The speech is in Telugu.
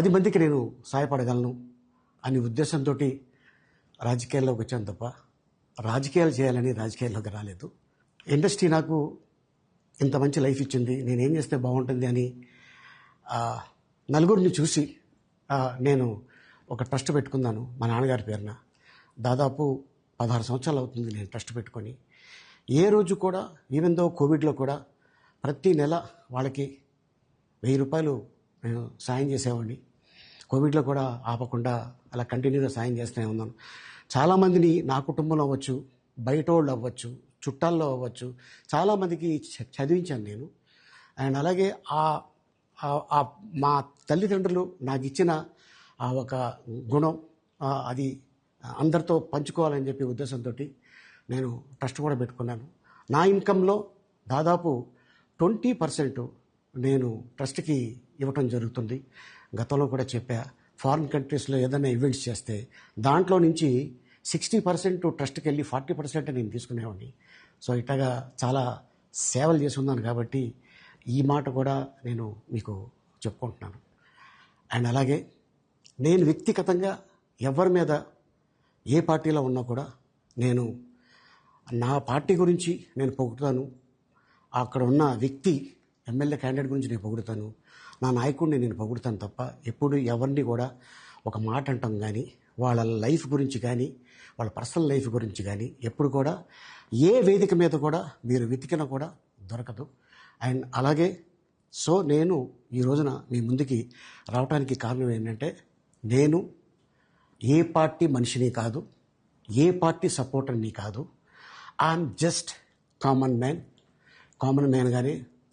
పది మందికి నేను సహాయపడగలను అనే ఉద్దేశంతో రాజకీయాల్లోకి వచ్చాను తప్ప రాజకీయాలు చేయాలని రాజకీయాల్లోకి రాలేదు. ఇండస్ట్రీ నాకు ఇంత మంచి లైఫ్ ఇచ్చింది నేనేం చేస్తే బాగుంటుంది అని నలుగురిని చూసి నేను ఒక ట్రస్ట్ పెట్టుకున్నాను మా నాన్నగారి పేరున. దాదాపు పదహారు సంవత్సరాలు అవుతుంది నేను ట్రస్ట్ పెట్టుకొని. ఏ రోజు కూడా ఈవెన్ దో కోవిడ్లో కూడా ప్రతి నెల వాళ్ళకి వెయ్యి రూపాయలు నేను సాయం చేసేవాడిని. కోవిడ్లో కూడా ఆపకుండా అలా కంటిన్యూగా సాయం చేస్తూనే ఉన్నాను. చాలామందిని నా కుటుంబంలో అవ్వచ్చు బయట వాళ్ళు అవ్వచ్చు చుట్టాల్లో అవ్వచ్చు చాలామందికి చ- చదివించాను నేను. అండ్ అలాగే ఆ మా తల్లిదండ్రులు నాకు ఇచ్చిన ఆ ఒక గుణం అది అందరితో పంచుకోవాలని చెప్పి ఉద్దేశంతో నేను ట్రస్ట్ కూడా పెట్టుకున్నాను. నా ఇన్కంలో దాదాపు ట్వంటీ పర్సెంట్ నేను ట్రస్ట్కి ఇవ్వటం జరుగుతుంది. గతంలో కూడా చెప్పా ఫారిన్ కంట్రీస్లో ఏదైనా ఈవెంట్స్ చేస్తే దాంట్లో నుంచి సిక్స్టీ పర్సెంట్ ట్రస్ట్కి వెళ్ళి ఫార్టీ పర్సెంట్ నేను తీసుకునేవాడిని. సో ఇట్లాగా చాలా సేవలు చేసి ఉన్నాను కాబట్టి ఈ మాట కూడా నేను మీకు చెప్పుకుంటున్నాను. అండ్ అలాగే నేను వ్యక్తిగతంగా ఎవరి మీద ఏ పార్టీలో ఉన్నా కూడా నేను నా పార్టీ గురించి నేను పొగుతాను అక్కడ ఉన్న వ్యక్తి ఎమ్మెల్యే క్యాండిడేట్ గురించి నేను పొగుడుతాను. నా నాయకుడిని నేను పొగుడుతాను తప్ప ఎప్పుడు ఎవరిని కూడా ఒక మాట అంటాం కానీ వాళ్ళ లైఫ్ గురించి కానీ వాళ్ళ పర్సనల్ లైఫ్ గురించి కానీ ఎప్పుడు కూడా ఏ వేదిక మీద కూడా మీరు వెతికినా కూడా దొరకదు. అండ్ అలాగే సో నేను ఈ రోజున మీ ముందుకి రావడానికి కారణం ఏంటంటే నేను ఏ పార్టీ మనిషిని కాదు ఏ పార్టీ సపోర్టర్ని కాదు I'm just common man. Common మ్యాన్గానే